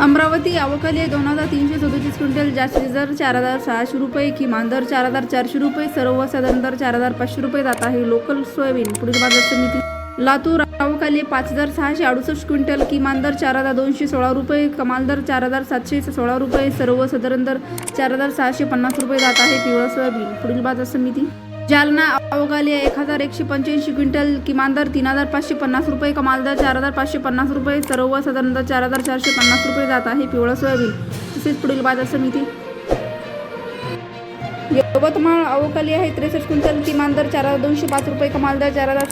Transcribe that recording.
अमरावती अवकाली दोन हजार तीनशे सदोतीस क्विंटल जास्तीत दर चार हजार सहाशे रुपये किमान दर चार हजार चारशे रुपये सर्वसाधारण दर चार हजार पाचशे रुपये जात आहे. लोकल सोयाबीन पुढील बाजार समिती. लातूर अवकाली पाच हजार सहाशे अडुसष्ट क्विंटल किमान दर चार हजार दोनशे सोळा रुपये कमाल दर चार हजार सातशे सोळा रुपये सर्वसाधारण दर चार हजार सहाशे पन्नास रुपये जात आहे. पिवळा सोयाबीन पुढील बाजार समिती. जालना अवघाली एक हजार एकशे पंच्याऐंशी क्विंटल किमान दर तीन हजार पाचशे पन्नास रुपये कमाल दर चार हजार पाचशे पन्नास रुपये. सर्वसाधारण दर चार हजार चारशे पन्नास रुपये जात आहे. पिवळा सोयाबीन. तसेच पुढील बाजार समिती. यवतमाळ अवकाली आहे. त्रेसष्ट क्विंटल किमान दर चार हजार दोनशे पाच रुपये कमाल दर चार हजार